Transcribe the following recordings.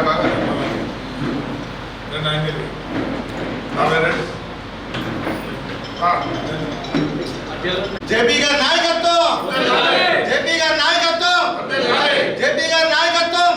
బాగా నేను ఆయన జేపీ గారి నాయకత్వం జేపీ గారి నాయకత్వం జేపీ గారి నాయకత్వం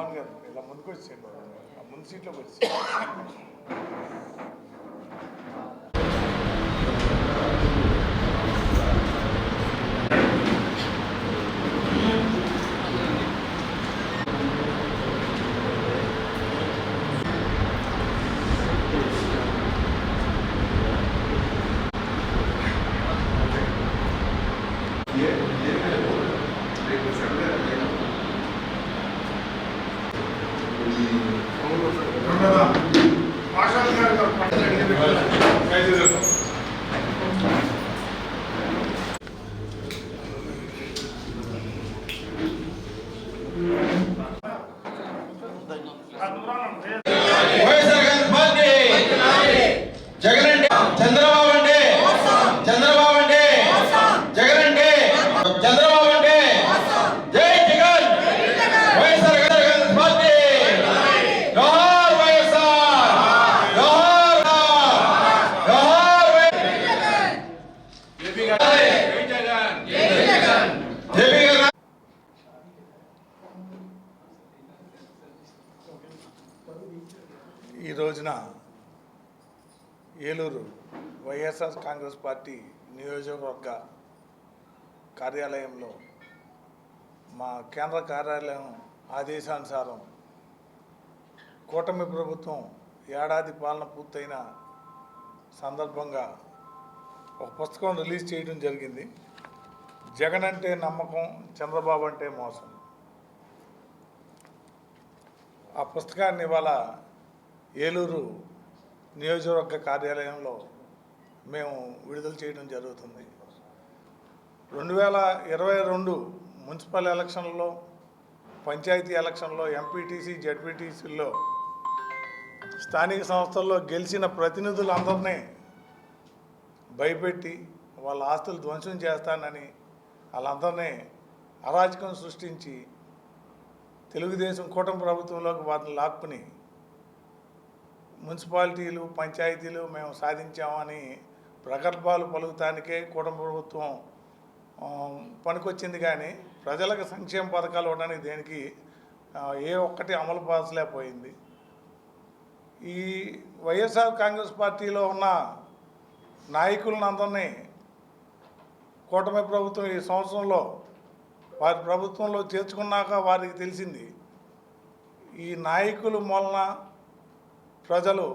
భగవాన్ గారు ఇలా ముందుకు వచ్చేయండి ఆ ముందు సీట్లోకి వచ్చి 음. 감사합니다. రోజున ఏలూరు వైఎస్ఆర్ కాంగ్రెస్ పార్టీ నియోజకవర్గ కార్యాలయంలో మా కేంద్ర కార్యాలయం ఆదేశానుసారం కూటమి ప్రభుత్వం ఏడాది పాలన పూర్తయిన సందర్భంగా ఒక పుస్తకం రిలీజ్ చేయడం జరిగింది. జగన్ అంటే నమ్మకం చంద్రబాబు అంటే మోసం. ఆ పుస్తకాన్ని ఇవాళ ఏలూరు నియోజకవర్గ కార్యాలయంలో మేము విడుదల చేయడం జరుగుతుంది. రెండు వేల ఇరవై రెండు మున్సిపల్ ఎలక్షన్లో పంచాయతీ ఎలక్షన్లో ఎంపీటీసీ జడ్పీటీసీల్లో స్థానిక సంస్థల్లో గెలిచిన ప్రతినిధులందరినీ భయపెట్టి వాళ్ళ ఆస్తులు ధ్వంసం చేస్తానని వాళ్ళందరినీ అరాచకం సృష్టించి తెలుగుదేశం కూటమి ప్రభుత్వంలోకి వాటిని లాక్కుని మున్సిపాలిటీలు పంచాయతీలు మేము సాధించామని ప్రగల్భాలు పలుకుతానికే కూటమి ప్రభుత్వం పనికొచ్చింది కానీ ప్రజలకు సంక్షేమ పథకాలు ఇవ్వడానికి దేనికి ఏ ఒక్కటి అమలు పరచలేకపోయింది. ఈ వైఎస్ఆర్ కాంగ్రెస్ పార్టీలో ఉన్న నాయకులను అందరినీ కూటమి ప్రభుత్వం ఈ సంవత్సరంలో వారి ప్రభుత్వంలో చేర్చుకున్నాక వారికి తెలిసింది ఈ నాయకులు మూలన ప్రజలు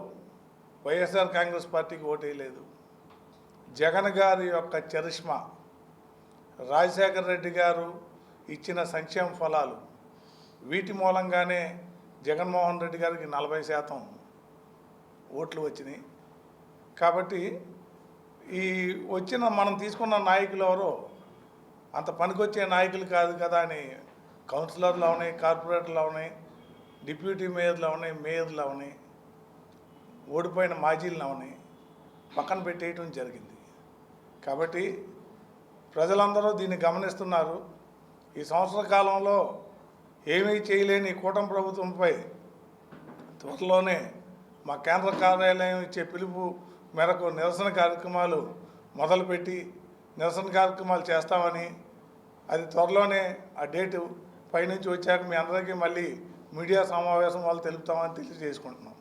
వైఎస్ఆర్ కాంగ్రెస్ పార్టీకి ఓటేయలేదు. జగన్ గారి యొక్క చరిష్మా రాజశేఖర రెడ్డి గారు ఇచ్చిన సంక్షేమ ఫలాలు వీటి మూలంగానే జగన్మోహన్ రెడ్డి గారికి నలభై శాతం ఓట్లు వచ్చినాయి. కాబట్టి ఈ వచ్చిన మనం తీసుకున్న నాయకులు ఎవరో అంత పనికొచ్చే నాయకులు కాదు కదా అని కౌన్సిలర్లు అవునాయి కార్పొరేటర్లు అవునాయి డిప్యూటీ మేయర్లు అవునాయి మేయర్లు అవునాయి ఓడిపోయిన మాజీలనవని పక్కన పెట్టేయటం జరిగింది. కాబట్టి ప్రజలందరూ దీన్ని గమనిస్తున్నారు. ఈ సంవత్సర కాలంలో ఏమీ చేయలేని కూటమి ప్రభుత్వంపై త్వరలోనే మా కేంద్ర కార్యాలయం ఇచ్చే పిలుపు మేరకు నిరసన కార్యక్రమాలు మొదలుపెట్టి నిరసన కార్యక్రమాలు చేస్తామని అది త్వరలోనే ఆ డేటు పైనుంచి వచ్చాక మీ అందరికీ మళ్ళీ మీడియా సమావేశం వాళ్ళు తెలుపుతామని తెలియజేసుకుంటున్నాం.